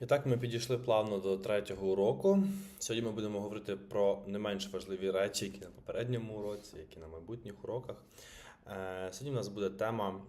І так ми підійшли плавно до третього уроку. Сьогодні ми будемо говорити про не менш важливі речі, які на попередньому уроці, які на майбутніх уроках. Е, Сьогодні у нас буде тема,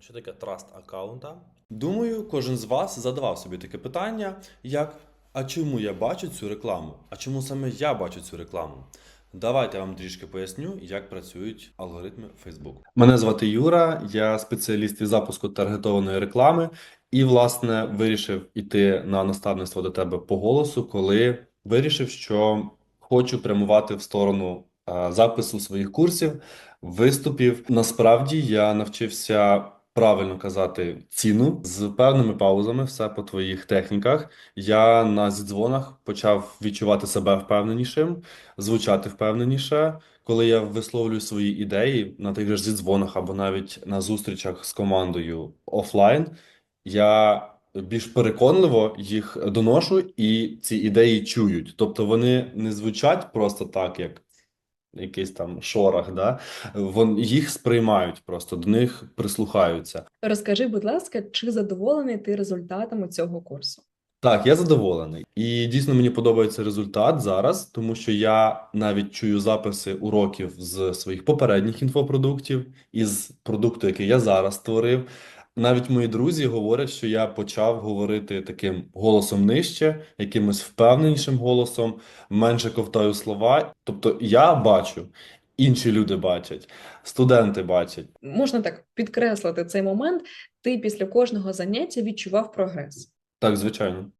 що таке траст аккаунта. Думаю, кожен з вас задавав собі таке питання, як а чому я бачу цю рекламу? А чому саме я бачу цю рекламу? Давайте я вам трішки поясню, як працюють алгоритми Facebook. Мене звати Юра, я спеціаліст із запуску таргетованої реклами. І, власне, вирішив іти на наставництво до тебе по голосу, коли вирішив, що хочу прямувати в сторону е, запису своїх курсів, виступів. Насправді я навчився правильно казати ціну з певними паузами, все по твоїх техніках. Я на зідзвонах почав відчувати себе впевненішим, звучати впевненіше. Коли я висловлюю свої ідеї на тих же зідзвонах або навіть на зустрічах з командою офлайн, я більш переконливо їх доношу, і ці ідеї чують. Тобто вони не звучать просто так, як якийсь там шорох, да? Вон їх сприймають просто, до них прислухаються. Розкажи, будь ласка, чи задоволений ти результатами цього курсу? Так, я задоволений. І дійсно мені подобається результат зараз, тому що я навіть чую записи уроків з своїх попередніх інфопродуктів, із продукту, який я зараз створив. Навіть мої друзі говорять, що я почав говорити таким голосом нижче, якимось впевненішим голосом, менше ковтаю слова. Тобто я бачу, інші люди бачать, студенти бачать. Можна так підкреслити цей момент. Ти після кожного заняття відчував прогрес. Так, звичайно.